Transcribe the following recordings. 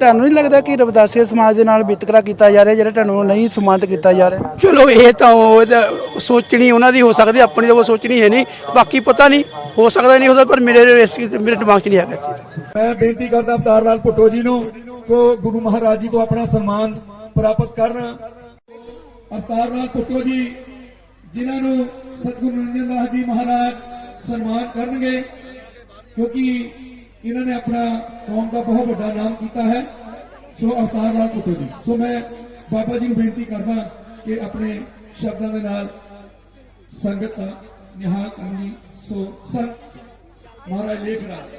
ਤੁਹਾਨੂੰ ਨਹੀਂ ਲੱਗਦਾ ਕਿ ਰਵਿਦਾਸੀਆ ਸਮਾਜ ਦੇ ਨਾਲ ਵਿਤਕਰਾ ਕੀਤਾ ਜਾ ਰਿਹਾ ਜਿਹੜਾ ਤੁਹਾਨੂੰ ਨਹੀਂ ਸਨਮਾਨਿਤ ਕੀਤਾ ਜਾ ਰਿਹਾ? ਚਲੋ ਇਹ ਤਾਂ ਉਹ ਤਾਂ ਸੋਚਣੀ ਉਹਨਾਂ ਦੀ ਹੋ ਸਕਦੀ ਆਪਣੀ ਤਾਂ ਉਹ ਸੋਚਣੀ ਹੈ ਨਹੀਂ। ਬਾਕੀ ਪਤਾ ਨਹੀਂ ਹੋ ਸਕਦਾ ਨਹੀਂ ਉਹਦਾ ਪਰ ਮੇਰੇ ਇਸ ਮੇਰੇ ਦਿਮਾਗ 'ਚ ਨਹੀਂ ਹੈਗਾ ਇਸ ਚੀਜ਼। ਮੈਂ ਬੇਨਤੀ ਕਰਦਾ ਅਵਤਾਰ ਲਾਲ ਭੁੱਟੋ ਜੀ ਨੂੰ ਕੋ ਗੁਰੂ ਮਹਾਰਾਜ ਜੀ ਤੋਂ ਆਪਣਾ ਸਨਮਾਨ ਪ੍ਰਾਪਤ ਕਰਨ। ਅਵਤਾਰ ਲਾਲ ਭੁੱਟੋ ਜੀ ਜਿਨ੍ਹਾਂ ਨੂੰ ਸਤਿਗੁਰੂ ਦਾਸ ਜੀ ਮਹਾਰਾਜ ਸਨਮਾਨ ਕਰਨਗੇ ਕਿਉਂਕਿ ਇਹਨਾਂ ਨੇ ਆਪਣਾ ਕੌਮ ਦਾ ਬਹੁਤ ਵੱਡਾ ਨਾਮ ਕੀਤਾ ਹੈ। ਸੋ ਅਵਤਾਰ ਲਾਲ ਭੁੱਟੋ ਜੀ। ਸੋ ਮੈਂ ਬਾਬਾ ਜੀ ਨੂੰ ਬੇਨਤੀ ਕਰਦਾ ਕਿ ਆਪਣੇ ਸ਼ਬਦਾਂ ਦੇ ਨਾਲ ਸੰਗਤ ਦਾ ਨਿਹਾਲ ਕਰਨ ਦੀ। ਸੋ ਸੰਤ ਮਹਾਰਾਜ ਲੇਖ ਰਾਜ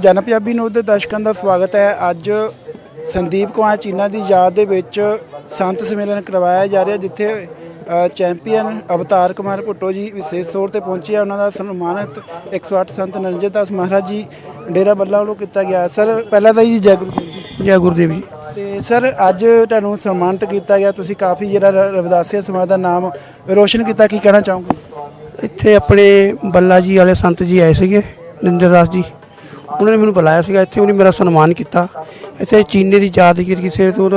ਜਨ ਪੰਜਾਬੀ ਨੂੰ ਦੇ ਦਰਸ਼ਕਾਂ ਦਾ ਸਵਾਗਤ ਹੈ। ਅੱਜ ਸੰਦੀਪ ਕੁਮਾਰ ਚੀਨਾ ਦੀ ਯਾਦ ਦੇ ਵਿੱਚ ਸੰਤ ਸੰਮੇਲਨ ਕਰਵਾਇਆ ਜਾ ਰਿਹਾ ਜਿੱਥੇ ਚੈਂਪੀਅਨ ਅਵਤਾਰ ਕੁਮਾਰ ਭੁੱਟੋ ਜੀ ਵਿਸ਼ੇਸ਼ ਤੌਰ ਤੇ ਪਹੁੰਚੇ ਆ। ਉਹਨਾਂ ਦਾ ਸਨਮਾਨਿਤ 108 ਸੰਤ ਨਰਿੰਦਰ ਦਾਸ ਮਹਾਰਾਜ ਜੀ ਡੇਰਾ ਬੱਲਾ ਵੱਲੋਂ ਕੀਤਾ ਗਿਆ। ਸਰ ਪਹਿਲਾਂ ਤਾਂ ਜੀ ਜੈ ਗੁਰੂ ਜੀ। ਜੈ ਗੁਰਦੇਵ ਜੀ। ਤੇ ਸਰ ਅੱਜ ਤੁਹਾਨੂੰ ਸਨਮਾਨਿਤ ਕੀਤਾ ਗਿਆ। ਤੁਸੀਂ ਕਾਫੀ ਜਿਹੜਾ ਰਵਿਦਾਸੀਆ ਸਮਾਜ ਦਾ ਨਾਮ ਰੋਸ਼ਨ ਕੀਤਾ। ਕੀ ਕਹਿਣਾ ਚਾਹੋਗੇ? ਇੱਥੇ ਆਪਣੇ ਬੱਲਾ ਜੀ ਵਾਲੇ ਸੰਤ ਜੀ ਆਏ ਸੀਗੇ ਨਿੰਦਰ ਦਾਸ ਜੀ। ਉਹਨਾਂ ਨੇ ਮੈਨੂੰ ਬੁਲਾਇਆ ਸੀਗਾ ਇੱਥੇ ਉਹਨੇ ਮੇਰਾ ਸਨਮਾਨ ਕੀਤਾ। ਇੱਥੇ ਚੀਨੇ ਦੀ ਯਾਦਗਿਰੀ ਕਿਸੇ ਤੋਂ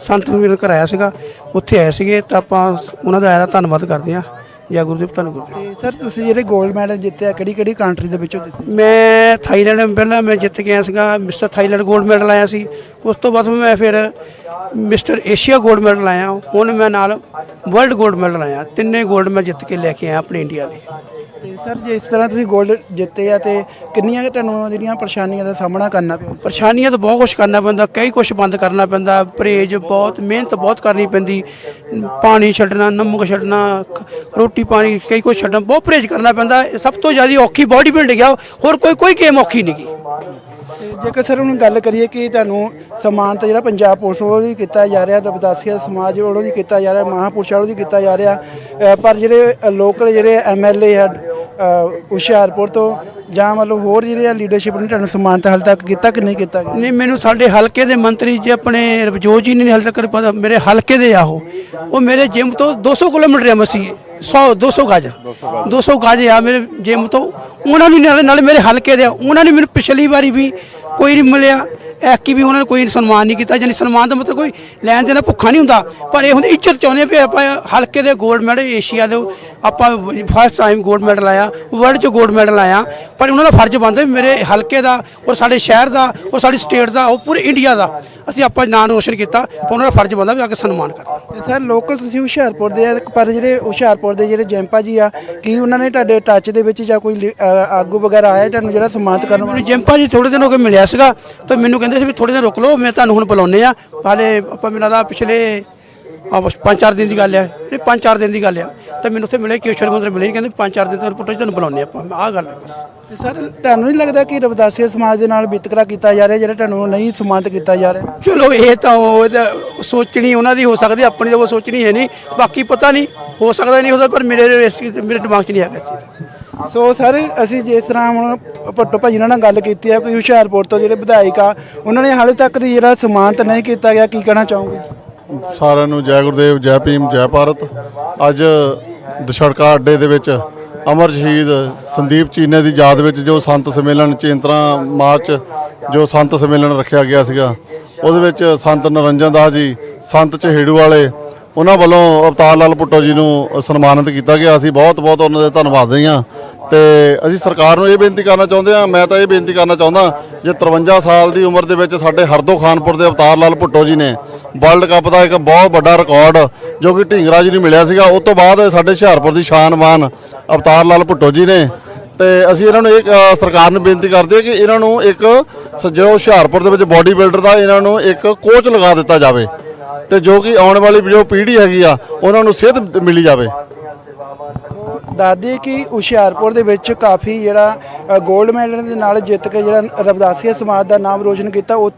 ਸੰਤ ਸੰਮੇਲਨ ਕਰਾਇਆ ਸੀਗਾ ਉੱਥੇ ਆਏ ਸੀਗੇ ਤਾਂ ਆਪਾਂ ਉਹਨਾਂ ਦਾ ਆਇਆ ਧੰਨਵਾਦ ਕਰਦੇ ਹਾਂ। ਜੈ ਗੁਰਦੇਵ ਤੁਹਾਨੂੰ ਗੁਰਦੇਵ ਸਰ ਤੁਸੀਂ ਜਿਹੜੇ 골ਡ ਮੈਡਲ ਜਿੱਤਿਆ ਕਿਹੜੀ ਕਿਹੜੀ ਕੰਟਰੀ ਦੇ ਵਿੱਚੋਂ ਮੈਂ ਥਾਈਲੈਂਡ ਪਹਿਲਾਂ ਮੈਂ ਜਿੱਤ ਗਿਆ ਸੀਗਾ ਮਿਸਟਰ ਥਾਈਲੈਂਡ 골ਡ ਮੈਡਲ ਆਇਆ ਸੀ। ਉਸ ਤੋਂ ਬਾਅਦ ਮੈਂ ਫਿਰ ਮਿਸਟਰ ਏਸ਼ੀਆ 골ਡ ਮੈਡਲ ਆਇਆ। ਹੁਣ ਮੈਂ ਨਾਲ ਵਰਲਡ 골ਡ ਮੈਡਲ ਆਇਆ। ਤਿੰਨੇ 골ਡ ਮੈਂ ਜਿੱਤ ਕੇ ਲੈ ਕੇ ਆਇਆ ਆਪਣੇ ਇੰਡੀਆ ਦੇ ਤੇ ਸਰ ਜੇ ਇਸ ਤਰ੍ਹਾਂ ਤੁਸੀਂ 골ਡ ਜਿੱਤੇ ਆ ਤੇ ਕਿੰਨੀਆਂ ਤੁਹਾਨੂੰ ਜਿਹੜੀਆਂ ਪਰੇਸ਼ਾਨੀਆਂ ਦਾ ਸਾਹਮਣਾ ਕਰਨਾ ਪਿਆ? ਪਰੇਸ਼ਾਨੀਆਂ ਤਾਂ ਬਹੁਤ ਕੁਝ ਕਰਨਾ ਪੈਂਦਾ ਕਈ ਕੁਝ ਬੰਦ ਕਰਨਾ ਪੈਂਦਾ। ਪਰਹੇਜ ਬਹੁਤ ਮਿਹਨਤ ਬਹੁਤ ਕਰਨੀ ਪੈਂਦੀ। ਪਾਣੀ ਛੱਡਣਾ ਨਮਕ ਛੱਡਣਾ ਰੋਟੀ ਪਾਣੀ ਕਈ ਕੁਝ ਛੱਡਣ ਬਹੁਤ ਪਰਹੇਜ ਕਰਨਾ ਪੈਂਦਾ। ਇਹ ਸਭ ਤੋਂ ਜ਼ਿਆਦਾ ਔਖੀ ਬਾਡੀ ਬਿਲਡਿੰਗ ਆ। ਹੋਰ ਕੋਈ ਕੋਈ ਗੇਮ ਔਖੀ ਨਹੀਂ ਗੀ ਤੇ ਜੇਕਰ ਸਰ ਹੁਣ ਗੱਲ ਕਰੀਏ ਕਿ ਤੁਹਾਨੂੰ ਸਨਮਾਨ ਤਾਂ ਜਿਹੜਾ ਪੰਜਾਬ ਪੁਲਿਸ ਵੱਲੋਂ ਵੀ ਕੀਤਾ ਜਾ ਰਿਹਾ ਦਬਦਾਸੀਆ ਸਮਾਜ ਵੱਲੋਂ ਵੀ ਕੀਤਾ ਜਾ ਰਿਹਾ ਮਹਾਂਪੁਰਸ਼ਾਂ ਵੱਲੋਂ ਵੀ ਕੀਤਾ ਜਾ ਰਿਹਾ ਅ, ਪਰ ਜਿਹੜੇ ਲੋਕਲ ਜਿਹੜੇ ਐਮਐਲਏ ਆ ਅ, ਹੁਸ਼ਿਆਰਪੁਰ ਤੋਂ ਜਾਂ ਮਤਲਬ ਹੋਰ ਜਿਹੜੇ ਆ ਲੀਡਰਸ਼ਿਪ ਨੇ ਤੁਹਾਨੂੰ ਸਨਮਾਨਿਤ ਹਾਲ ਤੱਕ ਕੀਤਾ ਕਿ ਨਹੀਂ ਕੀਤਾ ਨਹੀਂ, ਮੈਨੂੰ ਸਾਡੇ ਹਲਕੇ ਦੇ ਮੰਤਰੀ ਜੀ ਆਪਣੇ ਰਵਜੋਤ ਜੀ ਨੇ ਹਾਲੇ ਤੱਕ ਪਤਾ ਮੇਰੇ ਹਲਕੇ ਦੇ ਆ ਉਹ। ਉਹ ਮੇਰੇ ਜਿਮ ਤੋਂ 200 ਕਿਲੋਮੀਟਰ ਆ ਮਸੀ। 100 200 ਗਜ। 200 ਗਜ ਆ ਮੇਰੇ ਜਿਮ ਤੋਂ। ਉਹਨਾਂ ਨੂੰ ਨਾਲੇ ਨਾਲੇ ਮੇਰੇ ਹਲਕੇ ਦੇ ਆ। ਉਹਨਾਂ ਨੇ ਮੈਨੂੰ ਪਿਛਲੀ ਵਾਰੀ ਵੀ ਕੋਈ ਨਹੀਂ ਮਿਲਿਆ। ਐਕੀ ਵੀ ਉਹਨਾਂ ਨੇ ਕੋਈ ਸਨਮਾਨ ਨਹੀਂ ਕੀਤਾ ਜਾਨੀ ਸਨਮਾਨ ਦਾ ਮਤਲਬ ਕੋਈ ਲੈਣ ਦੇਣਾ ਭੁੱਖਾ ਨਹੀਂ ਹੁੰਦਾ ਪਰ ਇਹ ਹੁੰਦੀ ਇੱਜ਼ਤ ਚਾਹੁੰਦੇ ਵੀ ਆਪਾਂ ਹਲਕੇ ਦੇ ਗੋਲਡ ਮੈਡਲ ਏਸ਼ੀਆ ਦੇ ਆਪਾਂ ਫਸਟ ਟਾਈਮ ਗੋਲਡ ਮੈਡਲ ਆਇਆ ਵਰਲਡ 'ਚ ਗੋਲਡ ਮੈਡਲ ਆਇਆ ਪਰ ਉਹਨਾਂ ਦਾ ਫਰਜ਼ ਬਣਦਾ ਵੀ ਮੇਰੇ ਹਲਕੇ ਦਾ ਔਰ ਸਾਡੇ ਸ਼ਹਿਰ ਦਾ ਔਰ ਸਾਡੀ ਸਟੇਟ ਦਾ ਉਹ ਪੂਰੇ ਇੰਡੀਆ ਦਾ ਅਸੀਂ ਆਪਾਂ ਨਾਂ ਰੋਸ਼ਨ ਕੀਤਾ ਪਰ ਉਹਨਾਂ ਦਾ ਫਰਜ਼ ਬਣਦਾ ਵੀ ਆ ਕੇ ਸਨਮਾਨ ਕਰਨਾ। ਸਰ ਲੋਕਲ ਤੁਸੀਂ ਹੁਸ਼ਿਆਰਪੁਰ ਦੇ ਆ ਪਰ ਜਿਹੜੇ ਹੁਸ਼ਿਆਰਪੁਰ ਦੇ ਜਿਹੜੇ ਜੈਂਪਾ ਜੀ ਆ ਕਿ ਉਹਨਾਂ ਨੇ ਤੁਹਾਡੇ ਟੱਚ ਦੇ ਵਿੱਚ ਜਾਂ ਕੋਈ ਆਗੂ ਵਗੈਰਾ ਆਇਆ ਤੁਹਾਨੂੰ ਜਿਹੜਾ ਸਨਮਾਨਿਤ ਕਰਨ ਵਾਲਾ? ਜੈਂਪਾ ਜੀ ਥੋੜੇ ਦਿਨ ਹੋ ਕੇ ਮਿਲਿਆ ਸੀਗਾ ਤਾਂ ਮੈਨੂੰ ਕਹਿੰਦੇ ਸੀ ਵੀ ਥੋੜੇ ਦਿਨ ਰੁਕ ਲਓ, ਮੈਂ ਤੁਹਾਨੂੰ ਹੁਣ ਬੁਲਾਉਨੇ ਆ ਹਾਲੇ ਆਪਾਂ ਮੇਰਾ ਲੱਗਦਾ ਪਿਛਲੇ ਆ ਬਸ ਪੰਜ ਚਾਰ ਦਿਨ ਦੀ ਗੱਲ ਆ। ਨਹੀਂ ਪੰਜ ਚਾਰ ਦਿਨ ਦੀ ਗੱਲ ਆ। ਤਾਂ ਮੈਨੂੰ ਉੱਥੇ ਮਿਲੇ ਕਿਸ਼ੋਰ ਮੰਦਰ ਮਿਲੇ ਕਹਿੰਦੇ ਪੰਜ ਚਾਰ ਦਿਨ ਤੱਕ ਪੁੱਟੋ ਤੁਹਾਨੂੰ ਬੁਲਾਉਨੇ ਆਪਾਂ। ਆਹ ਗੱਲ ਹੈ ਬਸ। ਤੇ ਸਰ ਤੁਹਾਨੂੰ ਨਹੀਂ ਲੱਗਦਾ ਕਿ ਰਵਿਦਾਸੀਆ ਸਮਾਜ ਦੇ ਨਾਲ ਵਿਤਕਰਾ ਕੀਤਾ ਜਾ ਰਿਹਾ ਜਿਹੜਾ ਤੁਹਾਨੂੰ ਨਹੀਂ ਸਨਮਾਨਿਤ ਕੀਤਾ ਜਾ ਰਿਹਾ? ਚਲੋ ਇਹ ਤਾਂ ਉਹ ਤਾਂ ਸੋਚਣੀ ਉਹਨਾਂ ਦੀ ਹੋ ਸਕਦੀ ਆਪਣੀ ਤਾਂ ਉਹ ਸੋਚਣੀ ਹੈ ਨਹੀਂ। ਬਾਕੀ ਪਤਾ ਨਹੀਂ ਹੋ ਸਕਦਾ ਨਹੀਂ ਉਹਦਾ ਪਰ ਮੇਰੇ ਇਸ ਮੇਰੇ ਦਿਮਾਗ 'ਚ ਨਹੀਂ ਹੈਗਾ ਇਸ ਚੀਜ਼ ਦਾ। ਸੋ ਸਰ ਅਸੀਂ ਜਿਸ ਤਰ੍ਹਾਂ ਹੁਣ ਭੱਟੋ ਭਾਜੀ ਨਾਲ ਗੱਲ ਕੀਤੀ ਹੈ ਕੋਈ ਹੁਸ਼ਿਆਰਪੁਰ ਤੋਂ ਜਿਹੜੇ ਵਿਧਾਇਕ ਆ ਉਹਨਾਂ ਨੇ ਹਾਲੇ ਤੱਕ ਦੀ ਜਿਹੜਾ ਸਨਮਾਨਿਤ ਨਹੀਂ ਕੀਤਾ ਗਿਆ ਕੀ ਕਹਿਣਾ ਚਾਹੋਗੇ? ਸਾਰਿਆਂ ਨੂੰ ਜੈ ਗੁਰਦੇਵ, ਜੈ ਭੀਮ, ਜੈ ਭਾਰਤ। ਅੱਜ ਦਸ਼ੜਕਾ ਅੱਡੇ ਦੇ ਵਿੱਚ ਅਮਰ ਸ਼ਹੀਦ ਸੰਦੀਪ ਚੀਨੇ ਦੀ ਯਾਦ ਵਿੱਚ ਜੋ ਸੰਤ ਸੰਮੇਲਨ ਚੇਂਤਰਾ ਮਾਰਚ ਜੋ ਸੰਤ ਸੰਮੇਲਨ ਰੱਖਿਆ ਗਿਆ ਸੀਗਾ, ਉਹਦੇ ਵਿੱਚ ਸੰਤ ਨਰਿੰਜਨ ਦਾਸ ਜੀ, ਸੰਤ ਚਹੇੜੂ ਵਾਲੇ, ਉਹਨਾਂ ਵੱਲੋਂ ਅਵਤਾਰ ਲਾਲ ਭੁੱਟੋ ਜੀ ਨੂੰ ਸਨਮਾਨਿਤ ਕੀਤਾ ਗਿਆ। ਅਸੀਂ ਬਹੁਤ ਬਹੁਤ ਉਹਨਾਂ ਦੇ ਧੰਨਵਾਦ ਹਾਂ। ਤੇ ਅਸੀਂ ਸਰਕਾਰ ਨੂੰ ਇਹ ਬੇਨਤੀ ਕਰਨਾ ਚਾਹੁੰਦੇ ਹਾਂ, ਮੈਂ ਤਾਂ ਇਹ ਬੇਨਤੀ ਕਰਨਾ ਚਾਹੁੰਦਾ ਜੇ 53 ਸਾਲ ਦੀ ਉਮਰ ਦੇ ਵਿੱਚ ਸਾਡੇ ਹਰਦੋ ਖਾਨਪੁਰ ਦੇ ਅਵਤਾਰ ਲਾਲ ਭੁੱਟੋ ਜੀ ਨੇ ਵਰਲਡ ਕੱਪ ਦਾ ਇੱਕ ਬਹੁਤ ਵੱਡਾ ਰਿਕਾਰਡ ਜੋ ਕਿ ਢੀਂਗਰਾ ਜੀ ਨੂੰ ਮਿਲਿਆ ਸੀਗਾ, ਉਸ ਤੋਂ ਬਾਅਦ ਸਾਡੇ ਹੁਸ਼ਿਆਰਪੁਰ ਦੀ ਸ਼ਾਨਮਾਨ ਅਵਤਾਰ ਲਾਲ ਭੁੱਟੋ ਜੀ ਨੇ। ਤੇ ਅਸੀਂ ਇਹਨਾਂ ਨੂੰ ਇਹ ਸਰਕਾਰ ਨੂੰ ਬੇਨਤੀ ਕਰਦੇ ਕਿ ਇਹਨਾਂ ਨੂੰ ਇੱਕ ਸ- ਜੋ ਹੁਸ਼ਿਆਰਪੁਰ ਦੇ ਵਿੱਚ ਬਾਡੀ ਬਿਲਡਰ ਦਾ ਇਹਨਾਂ ਨੂੰ ਇੱਕ ਕੋਚ ਲਗਾ ਦਿੱਤਾ ਜਾਵੇ ਤੇ ਜੋ ਕਿ ਆਉਣ ਵਾਲੀ ਜੋ ਪੀੜ੍ਹੀ ਹੈਗੀ ਆ, ਉਹਨਾਂ ਨੂੰ ਸਿਹਤ ਮਿਲੀ ਜਾਵੇ। ਦੱਸਦੇ ਕਿ ਹੁਸ਼ਿਆਰਪੁਰ ਦੇ ਵਿੱਚ ਕਾਫੀ ਜਿਹੜਾ 골ਡ ਮੈਡਲ ਦੇ ਨਾਲ ਜਿੱਤ ਕੇ ਜਿਹੜਾ ਰਵਦਾਸੀਆ ਸਮਾਜ ਦਾ ਨਾਮ ਰੋਸ਼ਨ ਕੀਤਾ, ਉਹ